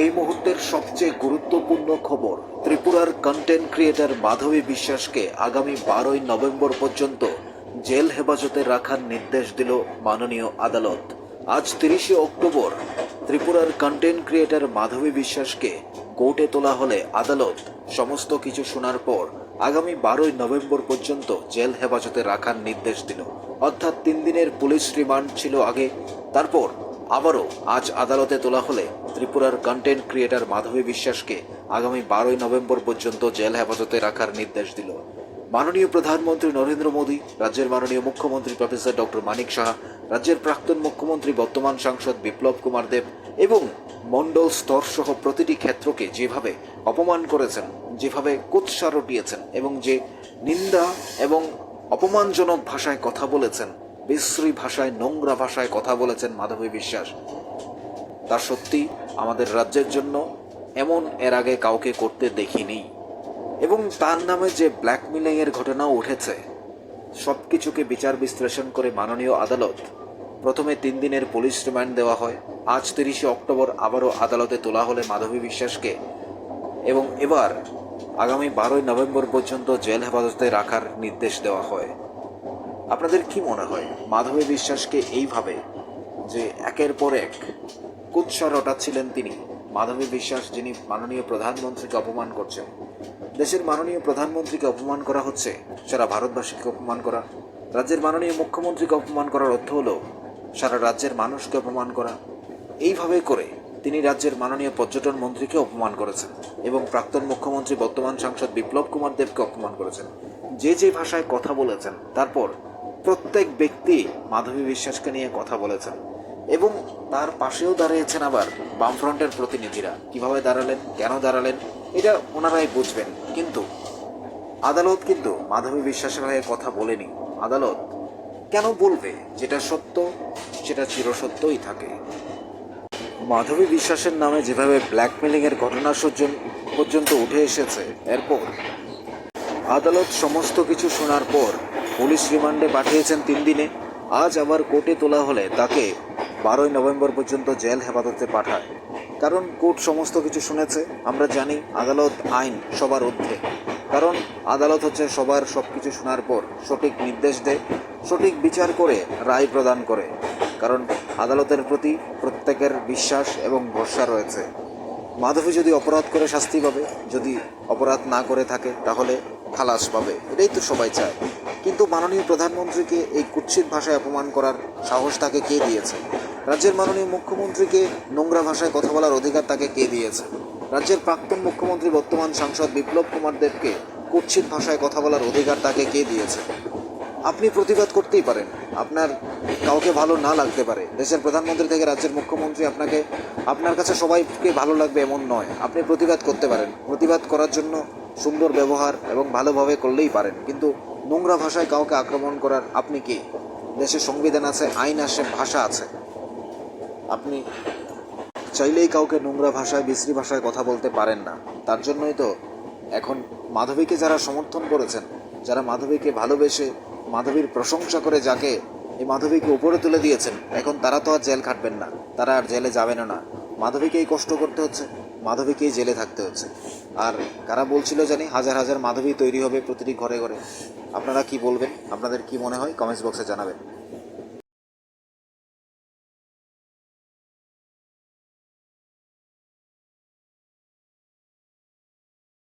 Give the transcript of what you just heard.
এই মুহূর্তের সবচেয়ে গুরুত্বপূর্ণ খবর, ত্রিপুরার কন্টেন্ট ক্রিয়েটার মাধবী বিশ্বাসকে আগামী বারোই নভেম্বর পর্যন্ত জেল হেফাজতে রাখার নির্দেশ দিল মাননীয় আদালত। আজ তিরিশে অক্টোবর, ত্রিপুরার কন্টেন্ট ক্রিয়েটার মাধবী বিশ্বাসকে কোর্টে তোলা হলে আদালত সমস্ত কিছু শোনার পর আগামী বারোই নভেম্বর পর্যন্ত জেল হেফাজতে রাখার নির্দেশ দিল। অর্থাৎ তিন দিনের পুলিশ রিমান্ড ছিল আগে, তারপর আবারও আজ আদালতে তোলা হলে ত্রিপুরার কন্টেন্ট ক্রিয়েটার মাধবী বিশ্বাসকে আগামী বারোই নভেম্বর পর্যন্ত জেল হেফাজতে রাখার নির্দেশ দিল। মাননীয় প্রধানমন্ত্রী নরেন্দ্র মোদী, রাজ্যের মাননীয় মুখ্যমন্ত্রী প্রফেসর ডক্টর মানিক সাহা, রাজ্যের প্রাক্তন মুখ্যমন্ত্রী বর্তমান সাংসদ বিপ্লব কুমার দেব এবং মণ্ডল স্তর সহ প্রতিটি ক্ষেত্রকে যেভাবে অপমান করেছেন, যেভাবে কুৎসা রটিয়েছেন এবং যে নিন্দা এবং অপমানজনক ভাষায় কথা বলেছেন বিশ্রী ভাষায়, নোংরা ভাষায় কথা বলেছেন মাধবী বিশ্বাস। তা সত্যি আমাদের রাজ্যের জন্য এমন এর আগে কাউকে করতে দেখিনি। এবং তার নামে যে ব্ল্যাকমেলিং এর ঘটনাও উঠেছে সব কিছুকে বিচার বিশ্লেষণ করে মাননীয় আদালত প্রথমে তিন দিনের পুলিশ রিমান্ড দেওয়া হয়। আজ তিরিশে অক্টোবর আবারও আদালতে তোলা হলে মাধবী বিশ্বাসকে এবং এবার আগামী বারোই নভেম্বর পর্যন্ত জেল হেফাজতে রাখার নির্দেশ দেওয়া হয়। আপনাদের কি মনে হয়? মাধবী বিশ্বাসকে এইভাবে যে একের পর এক কুৎসা রটাচ্ছিলেন তিনি, মাধবী বিশ্বাস যিনি মাননীয় প্রধানমন্ত্রীকে অপমান করছেন, দেশের মাননীয় প্রধানমন্ত্রীকে অপমান করা হচ্ছে, সারা ভারতবাসীকে অপমান করা, রাজ্যের মাননীয় মুখ্যমন্ত্রীকে অপমান করার অর্থ হলো সারা রাজ্যের মানুষকে অপমান করা। এইভাবে করে তিনি রাজ্যের মাননীয় পর্যটন মন্ত্রীকে অপমান করেছেন এবং প্রাক্তন মুখ্যমন্ত্রী বর্তমান সাংসদ বিপ্লব কুমার দেবকে অপমান করেছেন। যে যে ভাষায় কথা বলেছেন, তারপর প্রত্যেক ব্যক্তি মাধবী বিশ্বাসকে নিয়ে কথা বলেছেন এবং তার পাশেও দাঁড়িয়েছেন আবার বামফ্রন্টের প্রতিনিধিরা। কীভাবে দাঁড়ালেন? কেন দাঁড়ালেন? এটা ওনারাই বুঝবেন। কিন্তু আদালত কিন্তু মাধবী বিশ্বাসের হয়ে কথা বলেনি। আদালত কেন বলবে? যেটা সত্য, সেটা চিরসত্যই থাকে। মাধবী বিশ্বাসের নামে যেভাবে ব্ল্যাকমেলিং এর ঘটনা পর্যন্ত উঠে এসেছে, এরপর আদালত সমস্ত কিছু শোনার পর পুলিশ রিমান্ডে পাঠিয়েছেন তিন দিনে। আজ আবার কোর্টে তোলা হলে তাকে বারোই নভেম্বর পর্যন্ত জেল হেফাজতে পাঠায়। কারণ কোর্ট সমস্ত কিছু শুনেছে, আমরা জানি আদালত আইন সবার ঊর্ধ্বে। কারণ আদালত হচ্ছে সবার সব কিছু শোনার পর সঠিক নির্দেশ দেয়, সঠিক বিচার করে রায় প্রদান করে। কারণ আদালতের প্রতি প্রত্যেকের বিশ্বাস এবং ভরসা রয়েছে। মাধবী যদি অপরাধ করে শাস্তি পাবে, যদি অপরাধ না করে থাকে, তাহলে খালাস পাবে। এটাই তো সবাই চায়। কিন্তু মাননীয় প্রধানমন্ত্রীকে এই কুৎসিত ভাষায় অপমান করার সাহস তাকে কে দিয়েছে? রাজ্যের মাননীয় মুখ্যমন্ত্রীকে নোংরা ভাষায় কথা বলার অধিকার তাকে কে দিয়েছে? রাজ্যের প্রাক্তন মুখ্যমন্ত্রী, বর্তমান সাংসদ বিপ্লব কুমার দেবকে কুৎসিত ভাষায় কথা বলার অধিকার তাকে কে দিয়েছে? আপনি প্রতিবাদ করতেই পারেন। আপনার কাউকে ভালো না লাগতে পারে। দেশের প্রধানমন্ত্রী থেকে রাজ্যের মুখ্যমন্ত্রী আপনাকে, আপনার কাছে সবাইকে ভালো লাগবে এমন নয়। আপনি প্রতিবাদ করতে পারেন। প্রতিবাদ করার জন্য সুন্দর ব্যবহার এবং ভালোভাবে করলেই পারেন। কিন্তু নোংরা ভাষায় কাউকে আক্রমণ করার আপনি কি? দেশে সংবিধান আছে, আইন আছে ভাষা আছে। আপনি চাইলেই কাউকে নোংরা ভাষায়, বিশ্রী ভাষায় কথা বলতে পারেন না। তার জন্যই তো এখন মাধবীকে যারা সমর্থন করেছেন, যারা মাধবীকে ভালোবেসে মাধবীর প্রশংসা করে যাকে এই মাধবীকে উপরে তুলে দিয়েছেন, এখন তারা তো আর জেল খাটবেন না, তারা আর জেলে যাবেনও না। মাধবীকেই কষ্ট করতে হচ্ছে, মাধবীকেই জেলে থাকতে হচ্ছে। আর কারা বলছিল জানি, হাজার হাজার মাধবী তৈরি হবে প্রতিটি ঘরে ঘরে। আপনারা কি বলবেন? আপনাদের কি মনে হয়? কমেন্টস বক্সে জানাবেন।